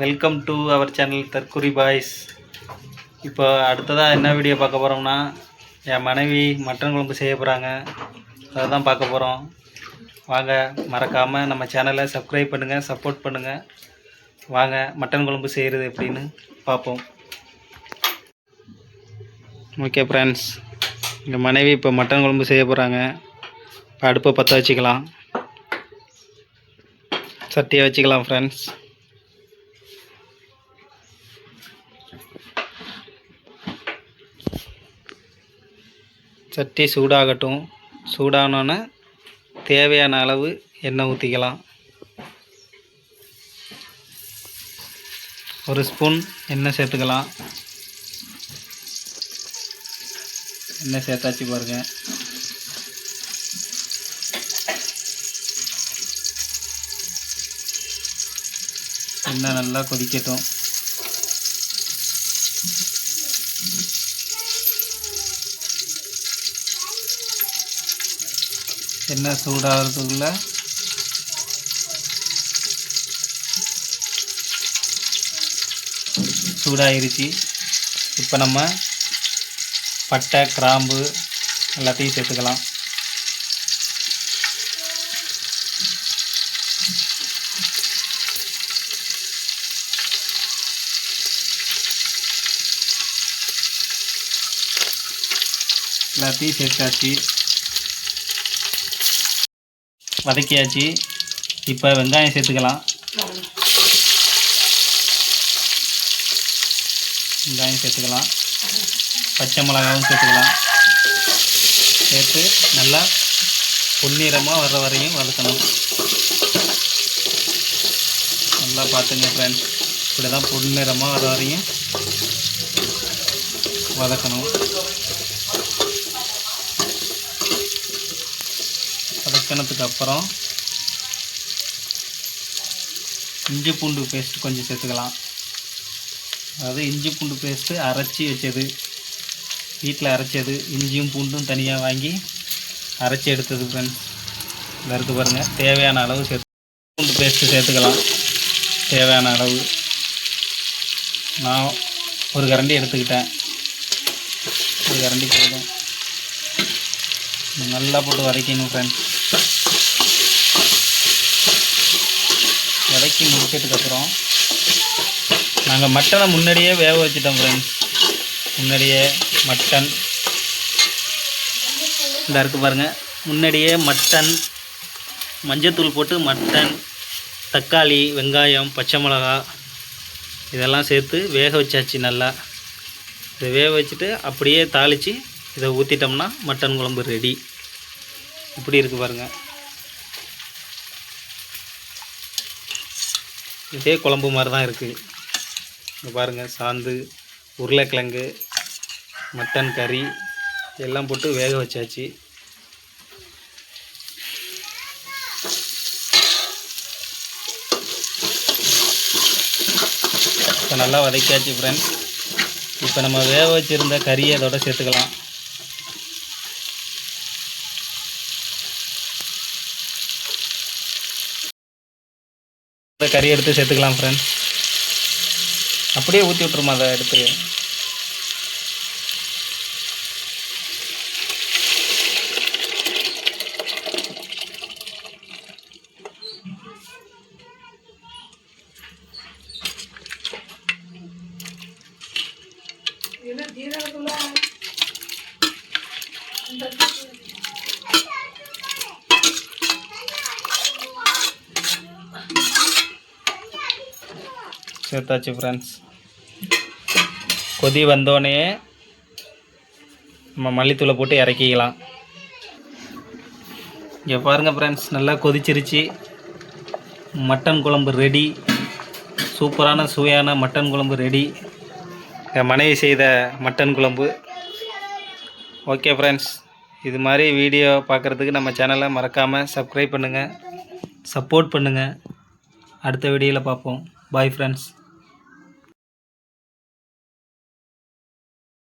Welcome to our channel தற்குறி boys இப்போ அடுத்ததாக என்ன வீடியோ பார்க்க போகிறோம்னா என் மனைவி மட்டன் குழம்பு செய்ய போகிறாங்க அதை தான் பார்க்க போகிறோம் வாங்க மறக்காமல் நம்ம சேனலை சப்ஸ்கிரைப் பண்ணுங்கள் சப்போர்ட் பண்ணுங்கள் வாங்க மட்டன் குழம்பு செய்கிறது எப்படின்னு பார்ப்போம். ஓகே ஃப்ரெண்ட்ஸ் எங்கள் மனைவி இப்போ மட்டன் குழம்பு செய்ய போகிறாங்க இப்போ அடுப்பை பற்ற வச்சுக்கலாம். சட்டியை வச்சுக்கலாம் ஃப்ரெண்ட்ஸ் சட்டி சூடாகட்டும். சூடானோன்னே தேவையான அளவு எண்ணெய் ஊற்றிக்கலாம் ஒரு ஸ்பூன் எண்ணெய் சேர்த்துக்கலாம். எண்ணெய் சேர்த்தாச்சு பாருங்கள் எண்ணெய் நல்லா கொதிக்கட்டும். எண்ணெய் சூடாகிறதுக்குள்ள? சூடாகிருச்சு. இப்போ நம்ம பட்டை கிராம்பு எல்லாத்தையும் சேர்த்துக்கலாம். எல்லாத்தையும் சேர்த்தாச்சு. வதக்கியாச்சு. இப்போ வெங்காயம் சேர்த்துக்கலாம். வெங்காயம் சேர்த்துக்கலாம். பச்சை மிளகாவும் சேர்த்துக்கலாம். சேர்த்து நல்லா பொன்னிறமாக வர்ற வரையும் வதக்கணும். நல்லா பார்த்துங்க ஃப்ரெண்ட்ஸ் இப்படி தான் பொன்னிறமாக வர வரையும் வதக்கணும். வதக்கினதுக்கு அப்புறம் இஞ்சி பூண்டு பேஸ்ட் கொஞ்சம் சேர்த்துக்கலாம். அதாவது இஞ்சி பூண்டு பேஸ்ட்டு அரைச்சி வச்சது. வீட்டில் அரைச்சது. இஞ்சியும் பூண்டும் தனியாக வாங்கி அரைச்சி எடுத்தது ஃப்ரெண்ட்ஸ் இதில் இருக்குது பாருங்கள் தேவையான அளவு சேர்த்து பூண்டு பேஸ்ட்டு சேர்த்துக்கலாம். தேவையான அளவு. நான் ஒரு கரண்டி எடுத்துக்கிட்டேன். ஒரு கரண்டி போதும். நல்லா போட்டு வதக்கணும் ஃப்ரெண்ட்ஸ் வதக்கி முடிச்சதுக்கப்புறம் நாங்கள் மட்டனை முன்னாடியே வேக வச்சுட்டோம் ஃப்ரெண்ட்ஸ் முன்னாடியே மட்டன். இந்த இருக்கு பாருங்கள் முன்னாடியே மட்டன். மஞ்சத்தூள் போட்டு மட்டன் தக்காளி வெங்காயம் பச்சை மிளகா இதெல்லாம் சேர்த்து வேக வச்சாச்சு நல்லா. இதை வேக வச்சுட்டு அப்படியே தாளித்து இதை ஊற்றிட்டோம்னா மட்டன் குழம்பு ரெடி இப்படி இருக்குது பாருங்கள் இதே குழம்பு மாதிரி தான் இருக்குது இங்கே பாருங்கள் சாந்து உருளைக்கிழங்கு மட்டன் கறி எல்லாம் போட்டு வேக வச்சாச்சு. இப்போ நல்லா வதக்கியாச்சு ஃப்ரெண்ட்ஸ் இப்போ நம்ம வேக வச்சுருந்த கறியை அதோட சேர்த்துக்கலாம். கறி எடுத்து சேர்த்துக்கலாம் ஃப்ரெண்ட்ஸ் அப்படியே ஊற்றி விட்ருமா அதை எடுத்து? சேர்த்தாச்சு ஃப்ரெண்ட்ஸ் கொதி வந்தோடனே நம்ம மல்லித்தூளை போட்டு இறக்கிக்கலாம். இங்கே பாருங்கள் ஃப்ரெண்ட்ஸ் நல்லா கொதிச்சிருச்சு. மட்டன் குழம்பு ரெடி சூப்பரான சுவையான மட்டன் குழம்பு ரெடி என் மனைவி செய்த மட்டன் குழம்பு. ஓகே ஃப்ரெண்ட்ஸ் இது மாதிரி வீடியோ பார்க்குறதுக்கு நம்ம சேனலை மறக்காமல் சப்ஸ்கிரைப் பண்ணுங்கள் சப்போர்ட் பண்ணுங்கள் அடுத்த வீடியோவில் பார்ப்போம். Bye friends